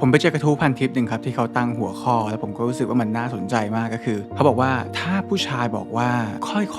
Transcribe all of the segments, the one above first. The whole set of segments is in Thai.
ผมไปเจอกระทู้พันทิปหนึ่งครับที่เขาตั้งหัวข้อ แล้วผมก็รู้สึกว่ามันน่าสนใจมากก็คือ เขาบอกว่าถ้าผู้ชายบอกว่า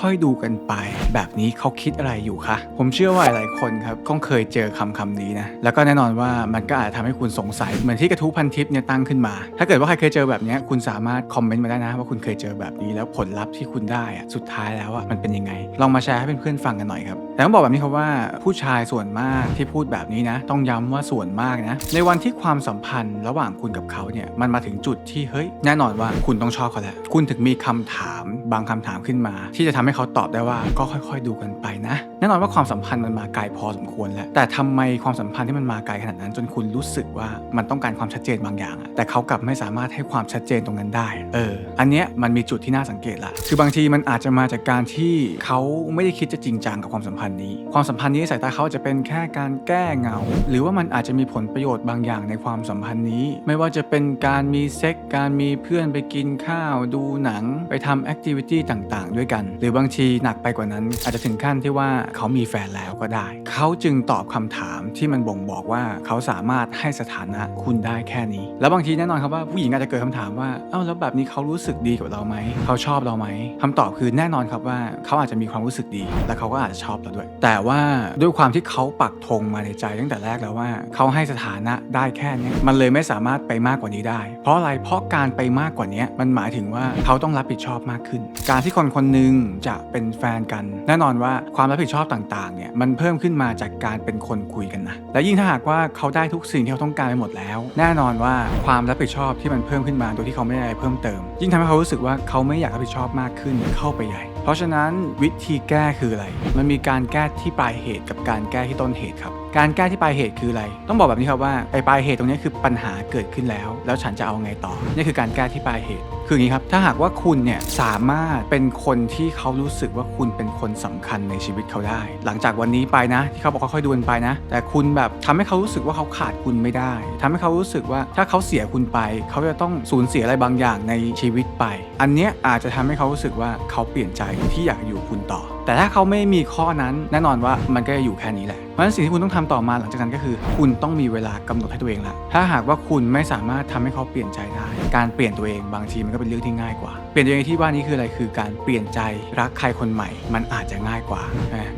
ค่อยๆดูกันไป แบบนี้เขาคิดอะไรอยู่คะผมเชื่อว่าหลายคนครับคงเคยเจอคำคำนี้นะแล้วก็แน่นอนว่ามันก็อาจทำให้คุณสงสัยเหมือนที่กระทู้พันทิปเนี่ยตั้งขึ้นมา ถ้าเกิดว่าใครเคยเจอแบบนี้คุณสามารถคอมเมนต์มาได้นะว่าคุณเคยเจอแบบนี้แล้วผลลัพธ์ที่คุณได้อะสุดท้ายแล้วอะมันเป็นยังไง ลองมาแชร์ให้เพื่อนๆฟังกันหน่อยครับแต่ต้องบอกแบบนี้ครับว่าผู้ชายส่วนมากที่พูดแบบนี้นะ ต้องย้ำว่าส่วนมากนะในวันที่ความสัมพันธ์ระหว่างคุณกับเขาเนี่ยมันมาถึงจุดที่เฮ้ยแน่นอนว่าคุณต้องชอบเขาแหละคุณถึงมีคำถามบางคำถามขึ้นมา ที่จะทำให้เขาตอบได้ว่าก็ค่อย ๆ ดูกันไปนะ แน่นอนว่าความสัมพันธ์มันมาไกลพอสมควรแล้ว แต่ทำไมความสัมพันธ์ที่มันมาไกลขนาดนั้น จนคุณรู้สึกว่ามันต้องการความชัดเจนบางอย่างอะแต่เขากลับไม่สามารถให้ความชัดเจนตรงนั้นได้ เออ อันเนี้ยมันมีจุดที่น่าสังเกตละคือบางทีมันอาจจะมาจากการที่เขาไม่ได้คิดจะจริงจังกับความสัมพันธ์นี้ ความสัมพันธ์นี้สายตาเขาจจะเป็นแค่การแก้เหงา หรือว่ามันอาจจะมีผลประโยชน์บางอย่างในความสัมพันธ์นี้ ไม่ว่าจะเป็นการมีเซ็กการมีเพื่อนไปกินข้าว ดูหนัง ไปทำแอคทิวิตี้ต่างๆ ด้วยกัน หรือบางทีหนักไปกว่านั้น อาจจะถึงขั้นที่ว่าเขามีแฟนแล้วก็ได้ เขาจึงตอบคำถามที่มันบ่งบอกว่าเขาสามารถให้สถานะคุณได้แค่นี้ แล้วบางทีแน่นอนครับว่าผู้หญิงอาจจะเกิดคำถามว่าเอ้าแล้วแบบนี้เขารู้สึกดีกับเราไหมเขาชอบเราไหมคำตอบคือแน่นอนครับว่าเขาอาจจะมีความรู้สึกดี และเขาก็อาจจะชอบเราด้วย แต่ว่าด้วยความที่เขาปักธงมาในใจตั้งแต่แรกแล้วว่าเขาให้สถานะได้แค่นี้มันเลยไม่สามารถไปมากกว่านี้ได้ เพราะอะไรเพราะการไปมากกว่านี้มันหมายถึงว่าเขาต้องรับผิดชอบมากขึ้น การที่คนคนหนึ่งจะเป็นแฟนกัน แน่นอนว่าความรับผิดชอบต่างๆเนี่ยมันเพิ่มขึ้นมาจากการเป็นคนคุยกันนะและยิ่งถ้าหากว่าเขาได้ทุกสิ่งที่เขาต้องการไปหมดแล้ว แน่นอนว่าความรับผิดชอบที่มันเพิ่มขึ้นมาโดยที่เขาไม่ได้อะไรเพิ่มเติม ยิ่งทำให้เขารู้สึกว่าเขาไม่อยากรับผิดชอบมากขึ้นเข้าไปใหญ่ เพราะฉะนั้นวิธีแก้คืออะไร มันมีการแก้ที่ปลายเหตุกับการแก้ที่ต้นเหตุครับการแก้ที่ปลายเหตุคืออะไร ต้องบอกแบบนี้ครับว่าไอ้ปลายเหตุตรงนี้คือปัญหาเกิดขึ้นแล้ว แล้วฉันจะเอาไงต่อ นี่คือการแก้ที่ปลายเหตุ คืออย่างนี้ครับ ถ้าหากว่าคุณเนี่ยสามารถเป็นคนที่เขารู้สึกว่าคุณเป็นคนสำคัญในชีวิตเขาได้ หลังจากวันนี้ไปนะ ที่เขาบอกค่อยๆดูกันไปนะ แต่คุณแบบทำให้เขารู้สึกว่าเขาขาดคุณไม่ได้ทำให้เขารู้สึกว่าถ้าเขาเสียคุณไป เขาจะต้องสูญเสียอะไรบางอย่างในชีวิตไป อันเนี้ยอาจจะทำให้เขารู้สึกว่าเขาเปลี่ยนใจที่อยากอยู่คุณต่อ แต่ถ้าเขาไม่มีข้อนั้นแน่นอนว่ามันก็จะอยู่แค่นี้แหละเพราะฉะนั้นสิ่งที่คุณต้องทำต่อมาหลังจากนั้นก็คือ คุณต้องมีเวลากำหนดให้ตัวเองละถ้าหากว่าคุณไม่สามารถทำให้เขาเปลี่ยนใจได้ การเปลี่ยนตัวเองบางทีมันก็เป็นเรื่องที่ง่ายกว่า เปลี่ยนตัวเองที่ว่านี้คืออะไรคือการเปลี่ยนใจรักใครคนใหม่ มันอาจจะง่ายกว่า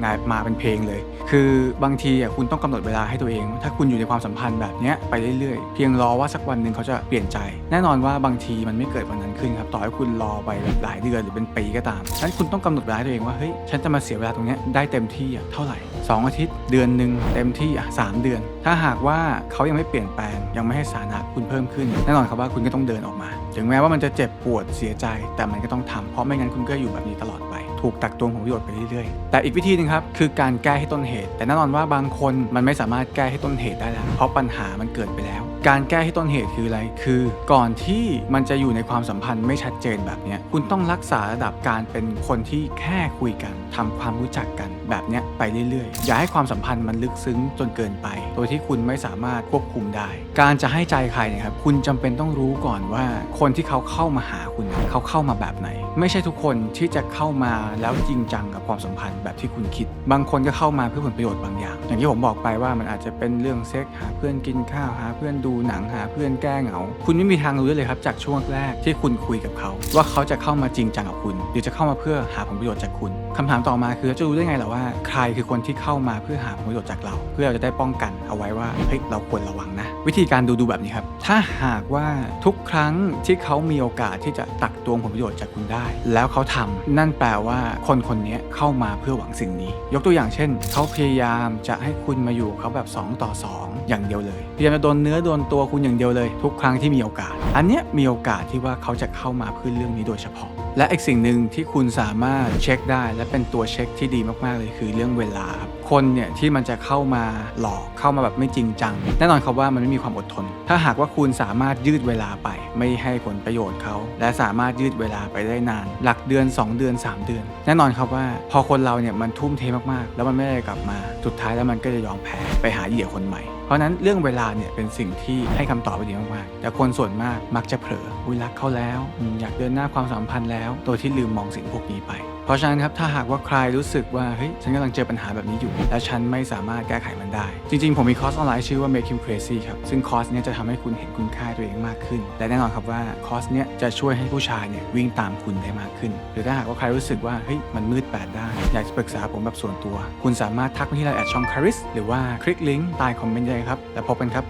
ง่ายมาเป็นเพลงเลย คือบางทีอะคุณต้องกำหนดเวลาให้ตัวเอง ถ้าคุณอยู่ในความสัมพันธ์แบบเนี้ยไปเรื่อยๆ เพียงรอว่าสักวันหนึ่งเขาจะเปลี่ยนใจ แน่นอนว่าบางทีมันไม่เกิดวันนั้นขึ้นครับต่อให้คุณรอไปแบบหลายเดือนหรือเป็นปีก็ตามนั้นคุณต้องกำหนดเวลาให้ตัวเองว่าเฮ้ยฉันจะมาเสียเวลาตรงเนี้ยได้เต็มที่เท่าไหร่ 2 อาทิตย์ เดือนหนึ่งเต็มที่อะสามเดือน ถ้าหากว่าเขายังไม่เปลี่ยนแปลง ยังไม่ให้สานะคุณเพิ่มขึ้น แน่นอนครับว่าคุณก็ต้องเดินออกมา ถึงแม้ว่ามันจะเจ็บปวดเสียใจ แต่มันก็ต้องทำเพราะไม่งั้นคุณก็อยู่แบบนี้ตลอดไป ถูกตักตวงผลประโยชน์ไปเรื่อยๆ แต่อีกวิธีหนึงครับคือการแก้ให้ต้นเหตุ แต่แน่นอนว่าบางคนมันไม่สามารถแก้ให้ต้นเหตุได้แล้ว เพราะปัญหามันเกิดไปแล้ว การแก้ให้ต้นเหตุคืออะไร คือก่อนที่มันจะอยู่ในความสัมพันธ์ไม่ชัดเจนแบบนี้คุณต้องรักษาระดับการเป็นคนที่แค่คุยกันทำความรู้จักกัน แบบเนี้ยไปเรื่อยๆ อย่าให้ความสัมพันธ์มันลึกซึ้งจนเกินไป โดยที่คุณไม่สามารถควบคุมได้ การจะให้ใจใครเนี่ยครับคุณจำเป็นต้องรู้ก่อนว่าคนที่เขาเข้ามาหาคุณเขาเข้ามาแบบไหน ไม่ใช่ทุกคนที่จะเข้ามาแล้วจริงจังกับความสัมพันธ์แบบที่คุณคิด บางคนก็เข้ามาเพื่อผลประโยชน์บางอย่าง อย่างที่ผมบอกไปว่ามันอาจจะเป็นเรื่องเซ็กหาเพื่อนกินข้าวหาเพื่อนดูหนังหาเพื่อนแก้เหงา คุณไม่มีทางรู้เลยครับจากช่วงแรกที่คุณคุยกับเขา ว่าเขาจะเข้ามาจริงจังกับคุณ หรือจะเข้ามาเพื่อหาผลประโยชน์จากคุณคำถามต่อมาคือจะรู้ได้ไงล่ะว่าใครคือคนที่เข้ามาเพื่อหาผลประโยชน์จากเรา เพื่อเราจะได้ป้องกันเอาไว้ว่าเฮ้ยเราควรระวังนะ วิธีการดูดูแบบนี้ครับ ถ้าหากว่าทุกครั้งที่เขามีโอกาสที่จะตักตวงผลประโยชน์จากคุณได้ แล้วเขาทำนั่นแปลว่าคนคนนี้เข้ามาเพื่อหวังสิ่งนี้ ยกตัวอย่างเช่น เขาพยายามจะให้คุณมาอยู่เขาแบบ 2 ต่อ 2 อย่างเดียวเลยพยายามจะโดนเนื้อโดนตัวคุณอย่างเดียวเลย ทุกครั้งที่มีโอกาส อันเนี้ยมีโอกาสที่ว่าเขาจะเข้ามาเพื่อเรื่องนี้โดยเฉพาะและอีกสิ่งหนึ่งที่คุณสามารถเช็คได้ และเป็นตัวเช็คที่ดีมากๆเลยคือเรื่องเวลาครับคนเนี่ยที่มันจะเข้ามาหลอกเข้ามาแบบไม่จริงจัง แน่นอนครับว่ามันไม่มีความอดทน ถ้าหากว่าคุณสามารถยืดเวลาไป ไม่ให้ผลประโยชน์เขา และสามารถยืดเวลาไปได้นาน หลักเดือน 2 เดือน 3 เดือน แน่นอนครับว่า พอคนเราเนี่ยมันทุ่มเทมากๆ แล้วมันไม่ได้กลับมา สุดท้ายแล้วมันก็จะยอมแพ้ไปหาเหยื่อคนใหม่เพราะนั้นเรื่องเวลาเนี่ยเป็นสิ่งที่ให้คำตอบไปดีมากๆแต่คนส่วนมากมักจะเผลออุยรักเขาแล้วอยากเดินหน้าความสัมพันธ์แล้วโดยที่ลืมมองสิ่งพวกนี้ไป เพราะฉะนั้นครับถ้าหากว่าใครรู้สึกว่าเฮ้ยฉันกำลังเจอปัญหาแบบนี้อยู่ และฉันไม่สามารถแก้ไขมันได้ จริงๆ ผมมีคอร์สออนไลน์ชื่อว่า Make Him Crazy ครับซึ่งคอร์สเนี้ยจะทำให้คุณเห็นคุณค่าตัวเองมากขึ้น และแน่นอนครับว่าคอร์สเนี้ยจะช่วยให้ผู้ชายเนี่ยวิ่งตามคุณได้มากขึ้น หรือถ้าหากว่าใครรู้สึกว่าเฮ้ยมันมืดแปดด้านอยากจะปรึกษาผมแบบส่วนตัว คุณสามารถทักมาที่ไลน์แอดช่องคาริสหรือว่าคลิกลิงก์ใต้คอมเมนต์ได้ครับแล้วพบกันครับ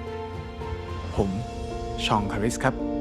ผมช่องคาริสครับ